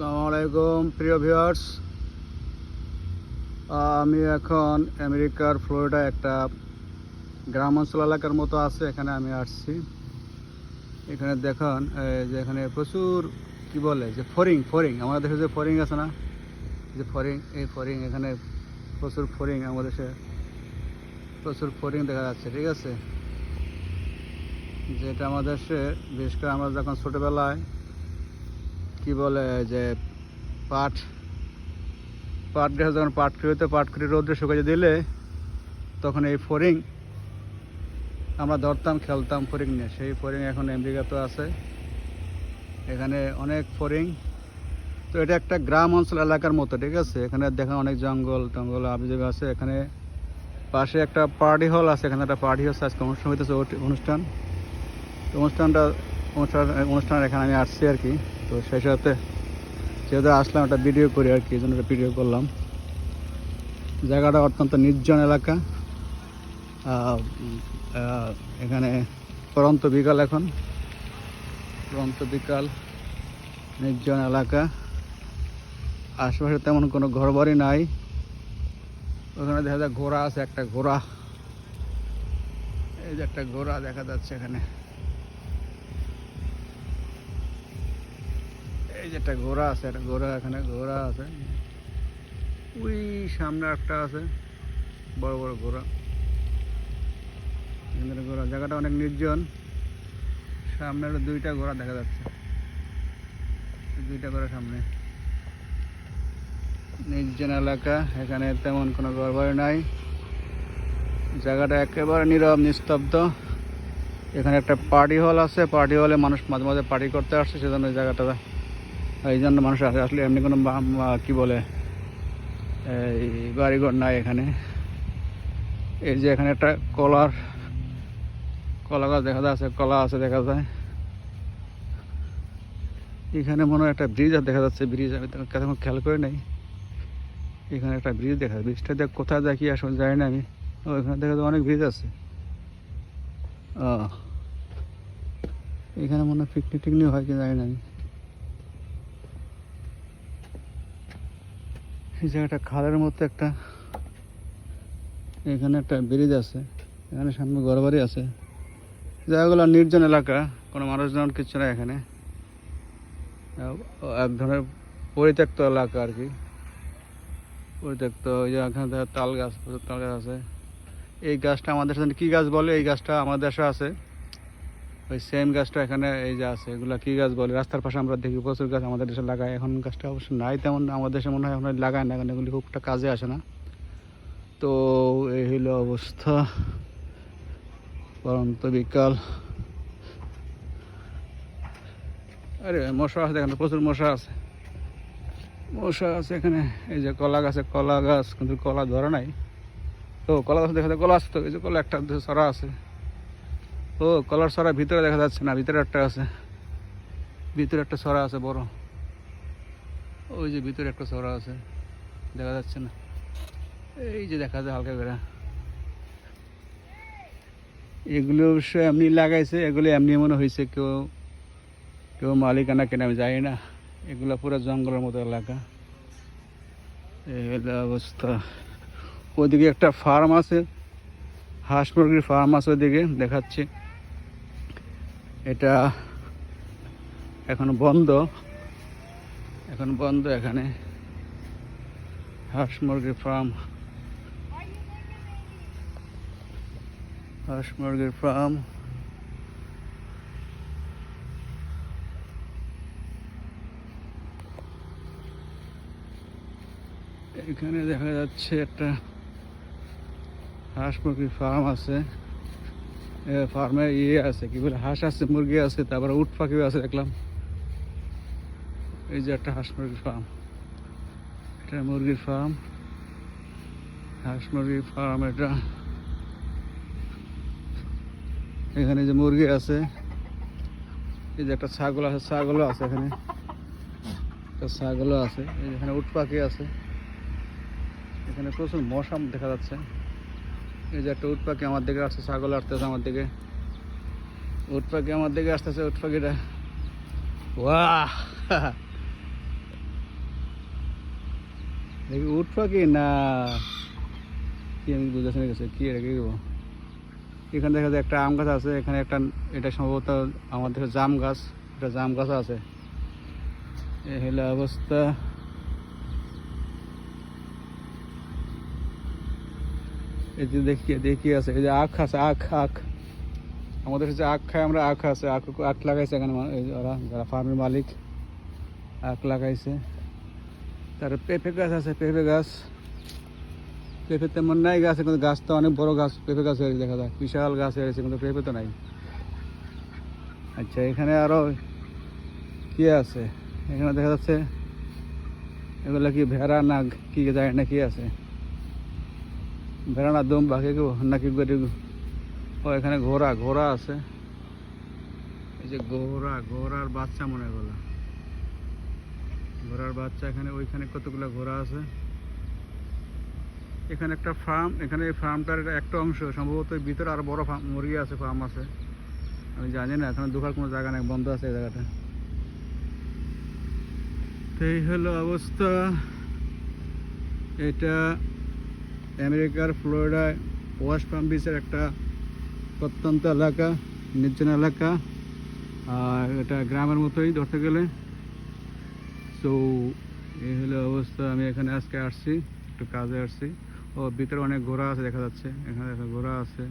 আসসালামু আলাইকুম প্রিয় ভিউয়ার্স। আমি এখন আমেরিকার ফ্লোরিডা একটা গ্রাম অঞ্চল এলাকার মতো আছে, এখানে আমি আসছি। এখানে দেখুন যে এখানে প্রচুর, কি বলে, যে ফরিং ফরিং, আমাদের দেশে যে ফরিং আছে না? যে ফরিং, এই ফরিং, এখানে প্রচুর ফরিং, আমাদের দেশে প্রচুর ফরিং দেখা যাচ্ছে, ঠিক আছে? যেটা আমাদের দেশে, বিশেষ করে আমরা যখন ছোটোবেলায় কি বলে যে পাট পাট গাছ যখন পাট খেতে পাট করে রোদ্রে শুকাইতে দিলে তখন এই ফরিং আমরা ধরতাম, খেলতাম ফরিং নিয়ে। সেই ফরিং এখন আমেরিকাতে আছে। এখানে অনেক ফরিং তো এটা একটা গ্রাম অঞ্চল এলাকার মতো, ঠিক আছে? এখানে দেখেন অনেক জঙ্গল টঙ্গল আবিজাবি আছে। এখানে পাশে একটা পার্টি হল আছে। এখানে একটা পার্টি হচ্ছে, আজকে অনুষ্ঠান হইতেছে অনুষ্ঠান। অনুষ্ঠানটা অনুষ্ঠান অনুষ্ঠানের এখানে আমি আসছি আর কি। তো সেই সাথে যেহেতু আসলাম, একটা ভিডিও করি আর কি জন্য একটা ভিডিও করলাম। জায়গাটা অত্যন্ত নির্জন এলাকা। এখানে পরন্ত বিকাল এখন। পরন্ত বিকাল, নির্জন এলাকা। আশেপাশে তেমন কোনো ঘরবাড়ি নাই। ওখানে দেখা যায় ঘোড়া আছে, একটা ঘোড়া। এই যে একটা ঘোড়া দেখা যাচ্ছে এখানে। এই যে একটা ঘোড়া আছে, একটা ঘোড়া এখানে, ঘোড়া আছে। ওই সামনে একটা আছে, বড় বড় ঘোড়া। ঘোড়া, জায়গাটা অনেক নির্জন। সামনে আরও দুইটা ঘোড়া দেখা যাচ্ছে। দুইটা ঘোড়া সামনে। নির্জন এলাকা, এখানে তেমন কোনো ঘর বাড়ি নাই। জায়গাটা একেবারে নীরব, নিস্তব্ধ। এখানে একটা পার্টি হল আছে, পার্টি হলে মানুষ মাঝে মাঝে পার্টি করতে আসছে সেজন্য জায়গাটা। এই জন্য মানুষ আসে। আসলে এমনি কোনো কি বলে, এই বাড়িঘর নাই এখানে। এই যে এখানে একটা কলার, কলা গাছ দেখা যাচ্ছে, কলা আছে দেখা যায়। এখানে মনে হয় একটা ব্রিজ দেখা যাচ্ছে ব্রিজ আমি তেমন খেয়াল করে নাই। এখানে একটা ব্রিজ দেখা যায়। ব্রিজটা দেখ কোথায় দেখি আসলে জানি না আমি। ও, এখানে দেখা যায় অনেক ব্রিজ আছে। এখানে মনে হয় পিকনিক টিকনিক হয় কি জানি না আমি। এই জায়গাটা খালের মতো একটা। এখানে একটা ব্রিজ আছে, এখানে সামনে ঘরবাড়ি আছে। জায়গাগুলো নির্জন এলাকা, কোনো মানুষজন কিছু না এখানে। এক ধরনের পরিত্যক্ত এলাকা আর কি। পরিত্যক্ত ওই যে এখানে তাল গাছ তাল গাছ আছে। এই গাছটা আমাদের সাথে, কী গাছ বলে? এই গাছটা আমাদের দেশে আছে। ওই সেম গাছটা এখানে এই যে আছে, এগুলো কী গাছ বলে? রাস্তার পাশে আমরা দেখি প্রচুর গাছ আমাদের দেশে লাগায়। এখন গাছটা অবশ্য নাই তেমন, আমাদের দেশে মনে হয় আমরা লাগায় না কারণ এগুলি খুব একটা কাজে আসে না। তো এই হলো অবস্থা। পরন্ত বিকাল। আরে মশা আছে এখানে, প্রচুর মশা আছে। মশা আছে এখানে, এই যে কলা গাছে কলা গাছ, কিন্তু কলা ধরে নাই। তো কলা গাছ দেখা যায় কলা আছে তো, এই যে কলা একটা সরা আছে। ও, কলার সরা ভিতরে দেখা যাচ্ছে না, ভিতরে একটা আছে। ভিতরে একটা সরা আছে বড়। ওই যে ভিতরে একটা সরা আছে, দেখা যাচ্ছে না। এই যে দেখা যায় হালকা করে। এগুলো অবশ্য এমনি লাগাইছে, এগুলো এমনি মনে হয়েছে কেউ কেউ মালিকানা কেন আমি জানি না। এগুলো পুরো জঙ্গলের মতো এলাকা। এই হলো অবস্থা। ওদিকে একটা ফার্ম আছে, হাঁস মুরগির ফার্ম আছে ওদিকে দেখাচ্ছে। এটা এখন বন্ধ। এখন বন্ধ এখানে। হাঁস মুরগির ফার্ম। হাঁস মুরগির ফার্ম। এখানে দেখা যাচ্ছে একটা হাঁস মুরগির ফার্ম আছে। ফার্মে ইয়ে আছে, কি বলে, হাঁস আছে, মুরগি আছে, তারপরে উট পাখিও আছে, দেখলাম। এই যে একটা হাঁস মুরগির ফার্ম। এটা মুরগির ফার্ম। হাঁস মুরগির ফার্ম এটা। এখানে যে মুরগি আছে, এই যে একটা ছাগল আছে, ছাগলও আছে এখানে। ছাগলও আছে এখানে উট পাখি আছে। এখানে প্রচুর মশা দেখা যাচ্ছে। এই যে একটা উট পাখি আমার দিকে আসছে, ছাগল আসতেছে আমার দিকে। উট পাখি আমার দিকে আসতেছে উট পাখিটা ওয়াহ! দেখি উঠ পাখি না। কি আমি বুঝতে না গেছে, কি এটা, কি করব? এখানে দেখা যায় একটা আম গাছ আছে, এখানে একটা, এটা সম্ভবত আমাদের জাম গাছ এটা জাম গাছ আছে। এই হলো অবস্থা। এই যে দেখি দেখি আছে, এই যে আখ আছে, আখ আখ। আমাদের হচ্ছে আখ খাই আমরা, আখ আছে, আখ আখ লাগাইছে এখানে ওরা, যারা ফার্মের মালিক, আখ লাগাইছে। তার পেঁপে গাছ আছে, পেঁপে গাছ। পেঁপে তেমন নাই গাছ, কিন্তু গাছ তো অনেক বড় গাছ, পেঁপে গাছ হয়েছে, দেখা যায়। বিশাল গাছ হয়েছে, কিন্তু পেঁপে তো নাই। আচ্ছা এখানে আরও কি আছে? এখানে দেখা যাচ্ছে, এগুলো কি ভেড়া না কি যায় না কি আছে। ভেড়া না দম কেউ নাকি ও, এখানে ঘোড়া ঘোড়া আছে। এই যে ঘোড়া, ঘোড়ার বাচ্চা মনে এগুলো ঘোড়ার বাচ্চা এখানে, ওইখানে কতগুলো ঘোড়া আছে? এখানে একটা ফার্ম এখানে এই ফার্মটার একটা অংশ, সম্ভবত ভিতরে আরও বড় ফার্ম মুরগি আছে ফার্ম আছে। আমি জানি না, এখানে ঢোকার কোনো জায়গা নেই, বন্ধ আছে এই জায়গাটা। এই হলো অবস্থা। এটা আমেরিকার ফ্লোরিডায় ওয়েস্ট পাম বিচের একটা প্রত্যন্ত এলাকা, নির্জন এলাকা, আর এটা গ্রামের মতোই ধরতে গেলে। তো এই হলো অবস্থা, আমি এখানে আজকে আসছি, একটু কাজে আসছি। ও, ভিতরে অনেক ঘোড়া আছে দেখা যাচ্ছে, এখানে একটা ঘোড়া আছে,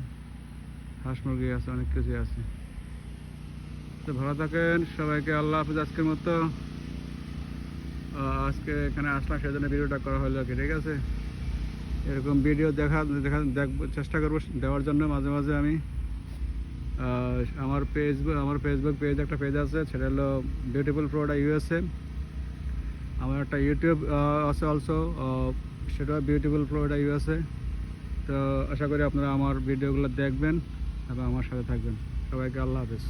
হাঁস মুরগি আছে, অনেক কিছুই আছে। তো ভালো থাকেন, সবাইকে আল্লাহ হাফিজ আজকের মতো। আজকে এখানে আসলাম, সেজন্য ভিডিওটা করা হলো কি ঠিক আছে? এরকম ভিডিও দেখা দেখা চেষ্টা করব দেওয়ার জন্য মাঝে মাঝে আমি। আমার ফেসবুক আমার ফেসবুক পেজ একটা পেজ আছে, সেটা হলো বিউটিফুল ফ্লোরা ইউএসএ আমার একটা ইউটিউব আছে অলসো সেটা বিউটিফুল ফ্লোরা ইউএসএ তো আশা করি আপনারা আমার ভিডিওগুলো দেখবেন এবং আমার সাথে থাকবেন। সবাইকে আল্লাহ হাফিজ।